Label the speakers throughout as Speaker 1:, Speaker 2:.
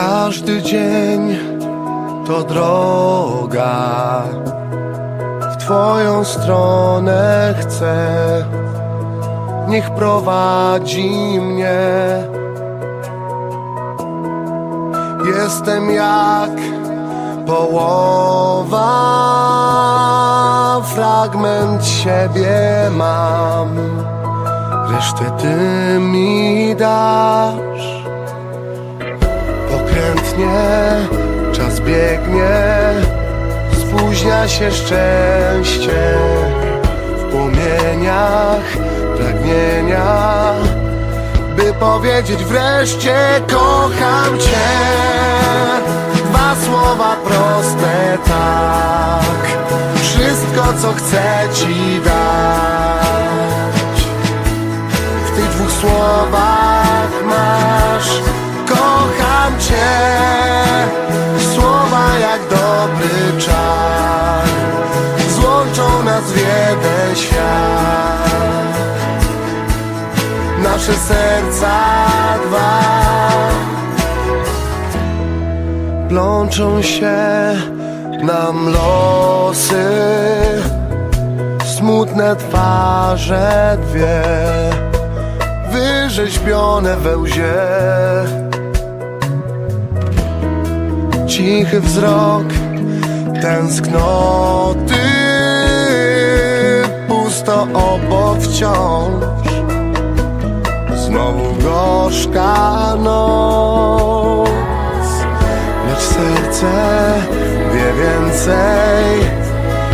Speaker 1: Każdy dzień to droga. W Twoją stronę chcę. Niech prowadzi mnie. Jestem jak połowa, fragment siebie mam. Resztę ty mi dasz. Pokrętnie czas biegnie, spóźnia się szczęście w płomieniach pragnienia, by powiedzieć wreszcie kocham cię. Dwa słowa proste tak, wszystko co chcę ci dać. Nasze serca dwa. Plączą się nam losy Smutne twarze dwie Wyrzeźbione we łzie. Cichy wzrok tęsknoty Pusto obok wciąż Znowu gorzka noc. Lecz serce wie więcej.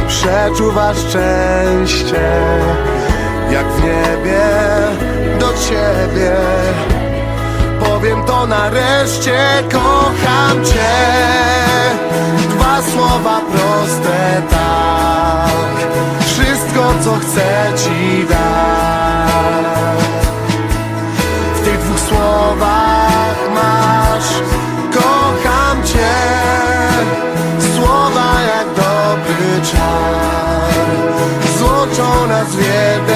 Speaker 1: Przeczuwa szczęście Jak w niebie do ciebie. Powiem to nareszcie Kocham cię. Dwa słowa proste tak. Wszystko co chcę ci dać as veredas.